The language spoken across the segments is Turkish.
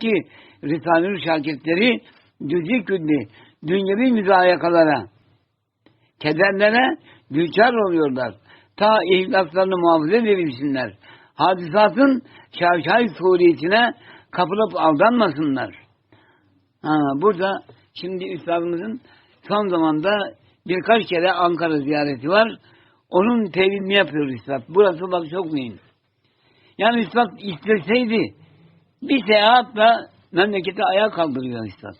ki Risale-i şakirtleri cüzi külli dünyevi müzayakalara, kederlere düçar oluyorlar. Ta ihlaslarını muhafaza edebilsinler. Hadisatın şavşay suriyetine kapılıp aldanmasınlar. Ha, burada şimdi üstadımızın son zamanda birkaç kere Ankara ziyareti var. Onun tevilini yapıyor üstad. Burası bak çok mühim. Yani üstad isteseydi bir seyahatle memleketi ayağa kaldırıyor üstad.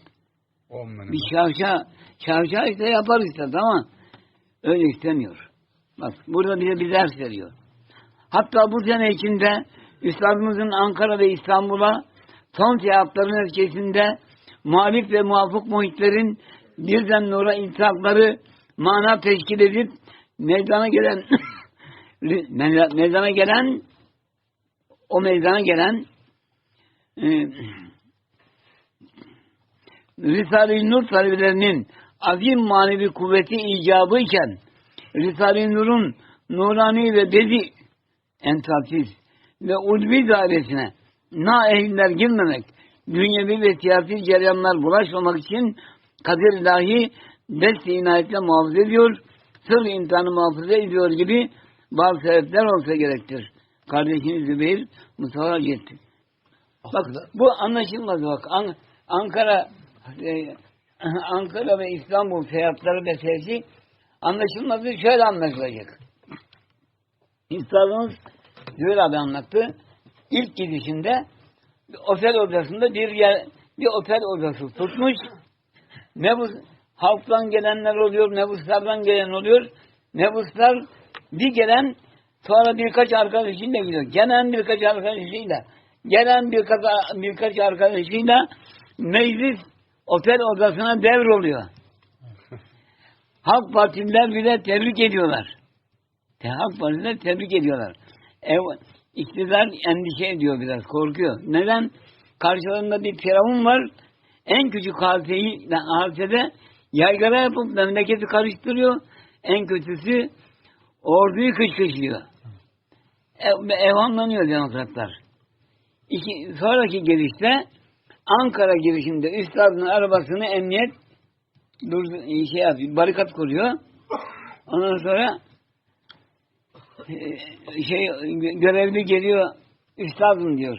Bir şavşa, şavşa işte yapar üstad ama öyle istemiyor. Bak burada bize bir ders veriyor. Hatta bu sene içinde üstadımızın Ankara ve İstanbul'a son seyahatlerin neticesinde muhalif ve muvafık muhitlerin birden nura iltihapları mana teşkil edip meydana gelen meydana gelen o meydana gelen e, Risale-i Nur talebelerinin azim manevi kuvveti icabı iken Risale-i Nur'un nurani ve bedi entalsiz ve ulvi dairesine na ehiller girmemek, dünyevi ve siyasi cereyanlar bulaşmamak için kadir ilahi dest inayetle muhafaza ediyor, sır imtihanı muhafaza ediyor gibi bazı sebepler olsa gerektir. Kardeşiniz Zübeyir Mustafa Bak bu anlaşılmaz bak. An- Ankara e, Ankara ve İstanbul seyahatleri meselesi anlaşılmadı. Şöyle anlaşılacak. İnsanımız Zübeyir abi anlattı. İlk gidişinde bir otel odasında bir yer, bir otel odası tutmuş. Mebus halktan gelenler oluyor, mebuslardan gelen oluyor. Mebuslar bir gelen sonra birkaç arkadaşıyla gidiyor. Gelen birkaç arkadaşıyla, gelen birkaç, birkaç arkadaşıyla meclis otel odasına devroluyor. Halk Partililer bile tebrik ediyorlar. Halk Partililer tebrik ediyorlar. Ev, iktidar endişe ediyor biraz, korkuyor. Neden? Karşılarında bir firavun var. En küçük hadiseyi, hadisede yaygara yapıp memleketi karıştırıyor. En kötüsü orduyu kışkışlıyor. Ev, evhamlanıyor demokratlar. İki, sonraki gelişte Ankara girişinde üstadın arabasını emniyet dur, şey yapıyor, barikat kuruyor. Ondan sonra e, şey görevli geliyor üstadım diyor.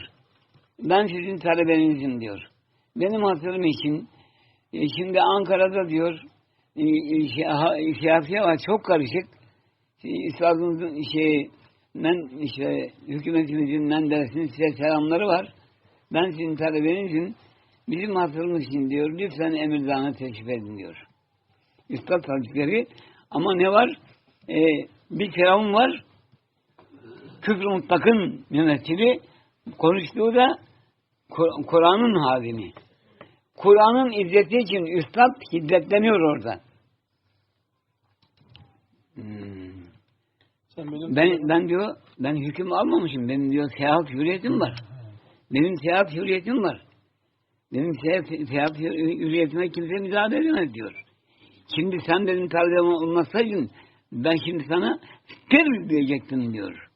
Ben sizin talebenizim diyor. Benim hatırım için e, şimdi Ankara'da diyor e, şey, ha- siyasi var çok karışık. Üstadımızın şey men, işte, hükümetimizin Menderes'in size selamları var. Ben sizin talebenizim. Bizim hatırımız için diyor. Lütfen emirzana teşrif edin diyor. Üstad Hazretleri ama ne var? Ee, bir firavun var. Küfr mutlakın yönetili konuştuğu da Kur- Kur'an'ın halini. Kur'an'ın izzeti için üstad şiddetleniyor orada. Hmm. Ben, ben diyor, ben hüküm almamışım. Benim diyor seyahat hürriyetim var. Benim seyahat hürriyetim var. Benim seyahat, seyahat hürriyetime kimse müdahale edemez diyor. Şimdi sen benim talebem olmasaydın ben şimdi sana ter diyecektim diyor.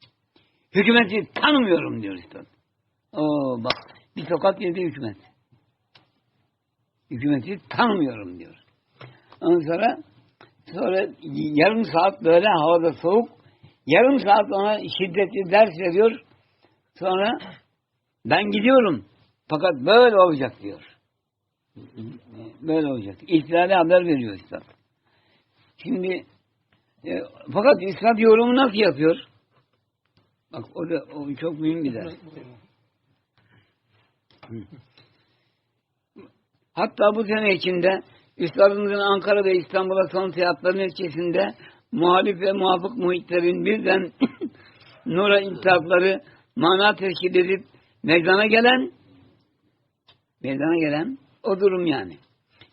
Hükümeti tanımıyorum diyor üstad. Oo bak bir tokat yedi hükümet. Hükümeti tanımıyorum diyor. Ondan sonra sonra yarım saat böyle havada soğuk yarım saat ona şiddetli ders veriyor. Sonra ben gidiyorum. Fakat böyle olacak diyor. Böyle olacak. İhtilale haber veriyor Üstad. Şimdi e, fakat Üstad yorumu nasıl yapıyor? Bak o da o çok mühim bir ders. Hatta bu sene içinde Üstadımızın Ankara ve İstanbul'a son seyahatleri neticesinde muhalif ve muvafık muhitlerin birden nura iltihapları mana teşkil edip meydana gelen meydana gelen o durum yani.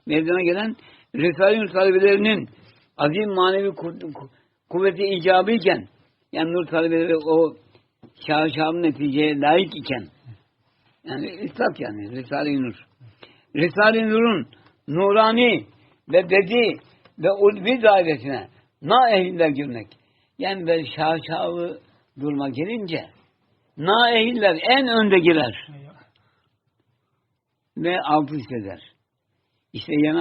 Meydana gelen Risale-i talebelerinin azim manevi ku- ku- kuvveti icabı iken yani Nur talebeleri o şahşam neticeye layık iken yani üstad yani Risale-i Nur. Risale-i Nur'un nurani ve bedi ve ulvi dairesine na ehiller girmek. Yani böyle şaşalı durma gelince na ehiller en önde girer. ve alt üst eder. İşte yana